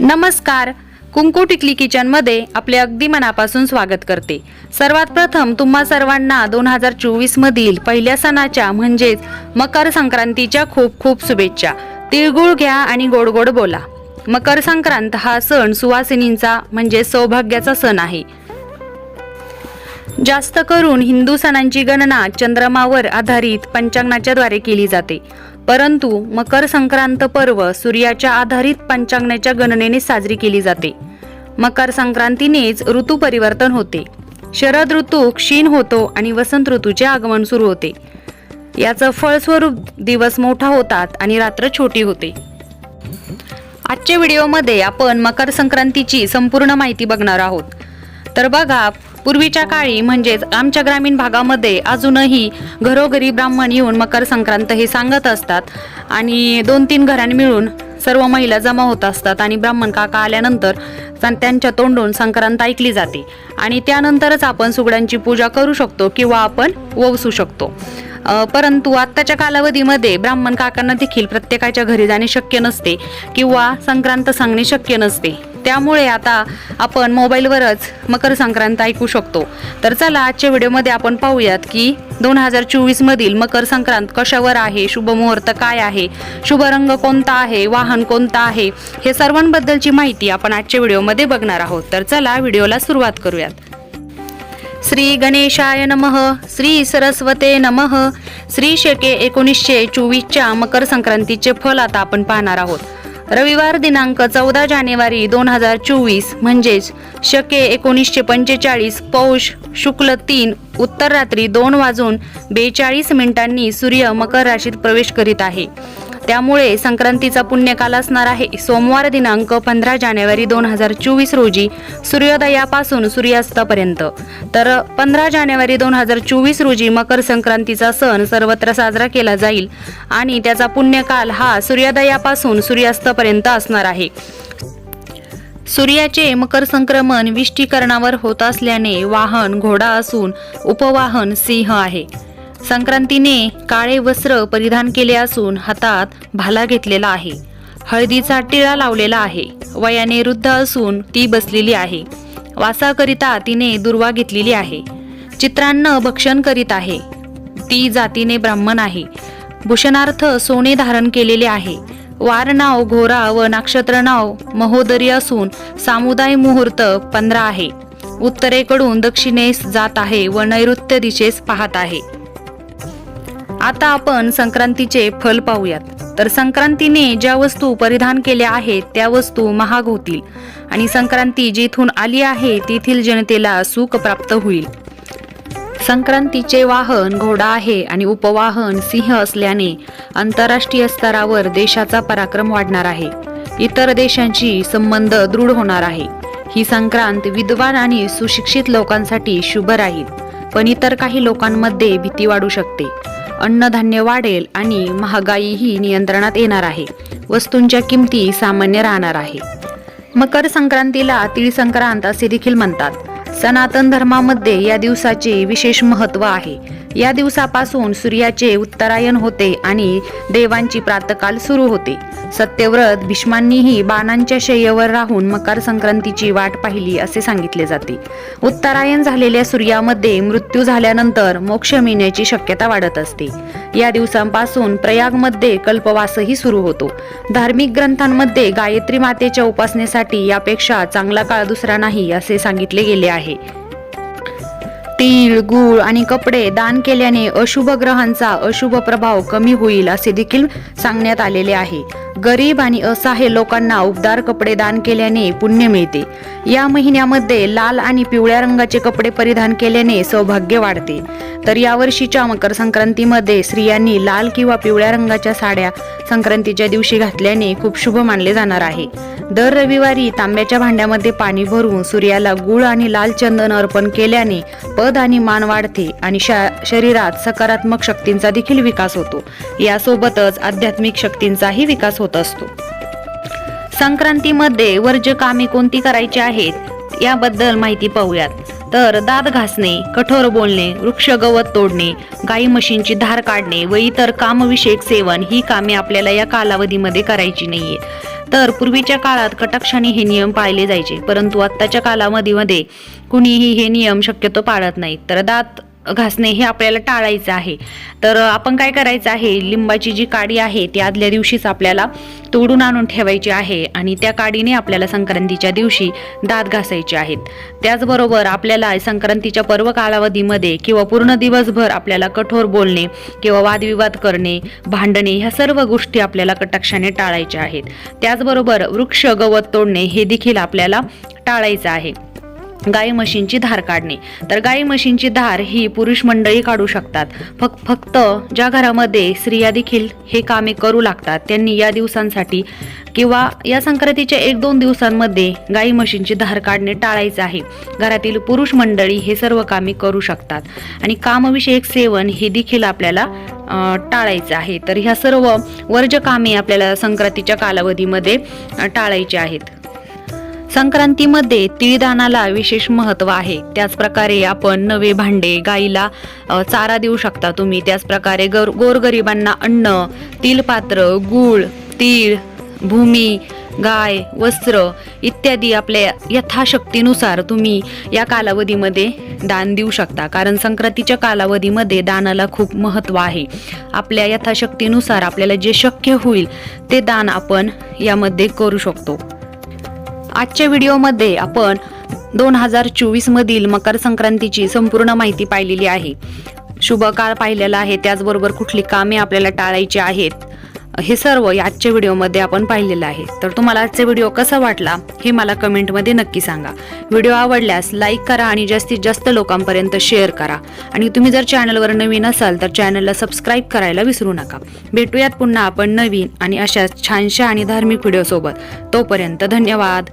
नमस्कार. कुंकू टिकली किचनमध्ये आपले अगदी मनापासून स्वागत करते. सर्वात प्रथम तुम्हा सर्वांना दोन हजार चोवीस मधील पहिल्या सणाच्या म्हणजेच मकर संक्रांतीच्या खूप खूप शुभेच्छा. तिळगुळ घ्या आणि गोड गोड बोला. मकर संक्रांत हा सण सुवासिनींचा म्हणजे सौभाग्याचा सण आहे. जास्त करून हिंदू सणांची गणना चंद्रमावर आधारित पंचांगणाच्या द्वारे केली जाते. परंतु मकर संक्रांत पर्व सूर्याच्या आधारित पंचांगणाच्या गणनेने साजरी केली जाते. मकर संक्रांतीनेच ऋतू परिवर्तन होते. शरद ऋतू क्षीण होतो आणि वसंत ऋतूचे आगमन सुरू होते. याचं फळस्वरूप दिवस मोठा होतात आणि रात्र छोटी होते. आजच्या व्हिडिओमध्ये आपण मकर संक्रांतीची संपूर्ण माहिती बघणार आहोत. तर बघा पूर्वीच्या काळी म्हणजेच आमच्या ग्रामीण भागामध्ये अजूनही घरोघरी ब्राह्मण येऊन मकर संक्रांत हे सांगत असतात. आणि दोन तीन घरांनी मिळून सर्व महिला जमा होत असतात आणि ब्राह्मण काका आल्यानंतर सं- त्यांच्या तोंडून संक्रांत ऐकली जाते. आणि त्यानंतरच आपण सुगडांची पूजा करू शकतो किंवा आपण वसू शकतो. परंतु आत्ताच्या कालावधीमध्ये ब्राह्मण काकांना देखील प्रत्येकाच्या घरी जाणे शक्य नसते किंवा संक्रांत सांगणे शक्य नसते. त्यामुळे आता आपण मोबाईलवरच मकर संक्रांत ऐकू शकतो. तर चला आजच्या व्हिडिओमध्ये आपण पाहूयात की दोन हजार चोवीस मधील मकर संक्रांत कशावर आहे शुभ मुहूर्त काय आहे शुभ रंग कोणता आहे वाहन कोणतं आहे हे सर्वांबद्दलची माहिती आपण आजच्या व्हिडिओमध्ये बघणार आहोत. तर चला व्हिडिओला सुरुवात करूयात. श्री गणेशाय नमः श्री सरस्वते नमः श्री शके एकोणीसशे चोवीसच्या मकर संक्रांतीचे फल आता आपण पाहणार आहोत. रविवार दिनांक चौदा जानेवारी दोन हजार चोवीस म्हणजेच शके एकोणीसशे पंचेचाळीस पौष शुक्ल तीन उत्तर रात्री दोन वाजून बेचाळीस मिनिटांनी सूर्य मकर राशीत प्रवेश करीत आहे. त्यामुळे संक्रांतीचा पुण्यकाल असणार आहे. सोमवार दिनांक पंधरा जानेवारी दोन हजार चोवीस रोजी सूर्योदयापासून सूर्यास्तापर्यंत. तर पंधरा जानेवारी दोन हजार चोवीस रोजी मकर संक्रांतीचा सण सर्वत्र साजरा केला जाईल आणि त्याचा पुण्यकाल हा सूर्योदयापासून सूर्यास्तापर्यंत असणार आहे. सूर्याचे मकर संक्रमण विष्टीकरणावर होत असल्याने वाहन घोडा असून उपवाहन सिंह आहे. संक्रांतीने काळे वस्त्र परिधान केले असून हातात भाला घेतलेला आहे. हळदीचा टिळा लावलेला आहे. वयाने वृद्ध असून ती बसलेली आहे. वासाकरिता तिने दुर्वा घेतलेली आहे. चित्रांना भक्षण करीत आहे. ती जातीने ब्राह्मण आहे. भूषणार्थ सोने धारण केलेले आहे. वार नाव घोरा व नक्षत्र नाव महोदरी असून सामुदाय मुहूर्त पंधरा आहे. उत्तरेकडून दक्षिणेस जात आहे व नैऋत्य दिशेस पाहत आहे. आता आपण संक्रांतीचे फल पाहूयात. तर संक्रांतीने ज्या वस्तू परिधान केल्या आहेत त्या वस्तू महाग होतील. आणि संक्रांती जिथून आली आहे तेथील जनतेला सुख प्राप्त होईल. संक्रांतीचे वाहन घोडा आहे आणि उपवाहन सिंह असल्याने आंतरराष्ट्रीय स्तरावर देशाचा पराक्रम वाढणार आहे. इतर देशांशी संबंध दृढ होणार आहे. ही संक्रांत विद्वान आणि सुशिक्षित लोकांसाठी शुभ राहील. पण इतर काही लोकांमध्ये भीती वाढू शकते. अन्नधान्य वाढेल आणि महागाईही नियंत्रणात येणार आहे. वस्तूंच्या किमती सामान्य राहणार आहे. मकर संक्रांतीला तिळ संक्रांत असे देखील म्हणतात. सनातन धर्मामध्ये या दिवसाचे विशेष महत्त्व आहे. या दिवसापासून सूर्याचे उत्तरायण होते आणि देवांची प्रातकाल सुरू होते. सत्यव्रत भीष्मांनीही बाणांच्या शय्येवर राहून मकर संक्रांतीची वाट पाहिली असे सांगितले जाते. उत्तरायण झालेल्या सूर्यामध्ये मृत्यू झाल्यानंतर मोक्ष मिळण्याची शक्यता वाढत असते. या दिवसांपासून प्रयागमध्ये कल्पवासही सुरू होतो. धार्मिक ग्रंथांमध्ये गायत्री मातेच्या उपासनेसाठी यापेक्षा चांगला काळ दुसरा नाही असे सांगितले गेले आहे. तीळ गूळ आणि कपडे दान केल्याने अशुभ ग्रहांचा अशुभ प्रभाव कमी होईल असे देखील सांगण्यात आलेले आहे. गरीब आणि असहाय्य लोकांना उबदार कपडे दान केल्याने पुण्य मिळते. या महिन्यामध्ये लाल आणि पिवळ्या रंगाचे कपडे परिधान केल्याने सौभाग्य वाढते. तर यावर्षीच्या मकर संक्रांतीमध्ये स्त्रियांनी लाल किंवा पिवळ्या रंगाच्या साड्या संक्रांतीच्या दिवशी घातल्याने खूप शुभ मानले जाणार आहे. दर रविवारी तांब्याच्या भांड्यामध्ये पाणी भरून सूर्याला गुळ आणि लाल चंदन अर्पण केल्याने पद आणि मान वाढते आणि शरीरात सकारात्मक शक्तींचा देखील विकास होतो. यासोबतच आध्यात्मिक शक्तींचाही विकास होत असतो. संक्रांतीमध्ये वर्ज कामे कोणती करायची आहेत? याबद्दल माहिती पाहूयात. तर दात घासणे कठोर बोलणे वृक्ष गवत तोडणे गाई म्हशींची धार काढणे व इतर कामविषयक सेवन ही कामे आपल्याला या कालावधीमध्ये करायची नाहीये. तर पूर्वीच्या काळात कटाक्षाने हे नियम पाळले जायचे परंतु आत्ताच्या कालावधीमध्ये कुणीही हे नियम शक्यतो पाळत नाहीत. तर दात घासणे हे आपल्याला टाळायचं आहे. तर आपण काय करायचं आहे? लिंबाची जी काडी आहे ती आदल्या दिवशीच आपल्याला तोडून आणून ठेवायची आहे आणि त्या काडीने आपल्याला संक्रांतीच्या दिवशी दात घासायचे आहेत. त्याचबरोबर आपल्याला संक्रांतीच्या पर्व कालावधीमध्ये किंवा पूर्ण दिवसभर आपल्याला कठोर बोलणे किंवा वादविवाद करणे भांडणे ह्या सर्व गोष्टी आपल्याला कटाक्षाने टाळायच्या आहेत. त्याचबरोबर वृक्ष गवत तोडणे हे देखील आपल्याला टाळायचं आहे. गाई म्हशींची धार काढणे. तर गाई म्हशींची धार ही पुरुष मंडळी काढू शकतात. फक्त फक्त ज्या घरामध्ये स्त्रिया देखील हे कामे करू लागतात त्यांनी या दिवसांसाठी किंवा या संक्रांतीच्या एक दोन दिवसांमध्ये गाई म्हशींची धार काढणे टाळायचे आहे. घरातील पुरुष मंडळी हे सर्व कामे करू शकतात. आणि कामविषयक सेवन हे देखील आपल्याला टाळायचं आहे. तर ह्या सर्व वर्ज कामे आपल्याला संक्रांतीच्या कालावधीमध्ये टाळायचे टाळायची आहेत. संक्रांतीमध्ये तिळदानाला विशेष महत्त्व आहे. त्याचप्रकारे आपण नवे भांडे गाईला चारा देऊ शकता तुम्ही. त्याचप्रकारे गर गोरगरिबांना अन्न तिलपात्र गूळ तीळ भूमी गाय वस्त्र इत्यादी आपल्या यथाशक्तीनुसार तुम्ही या कालावधीमध्ये दान देऊ शकता. कारण संक्रांतीच्या कालावधीमध्ये दानाला खूप महत्त्व आहे. आपल्या यथाशक्तीनुसार आपल्याला जे शक्य होईल ते दान आपण यामध्ये करू शकतो. आजच्या व्हिडिओमध्ये आपण दोन हजार चोवीस मधील मकर संक्रांतीची संपूर्ण माहिती पाहिलेली आहे. शुभ काळ पाहिलेला आहे त्याचबरोबर कुठली कामे आपल्याला टाळायची आहेत हे सर्व या आजच्या व्हिडिओमध्ये आपण पाहिलेलं आहे. तर तुम्हाला आजचा व्हिडिओ कसा वाटला हे मला कमेंटमध्ये नक्की सांगा. व्हिडिओ आवडल्यास लाईक करा आणि जास्तीत जास्त लोकांपर्यंत शेअर करा. आणि तुम्ही जर चॅनलवर नवीन असाल तर चॅनलला सबस्क्राईब करायला विसरू नका. भेटूयात पुन्हा आपण नवीन आणि अशा छानशा आणि धार्मिक व्हिडिओसोबत. तोपर्यंत धन्यवाद.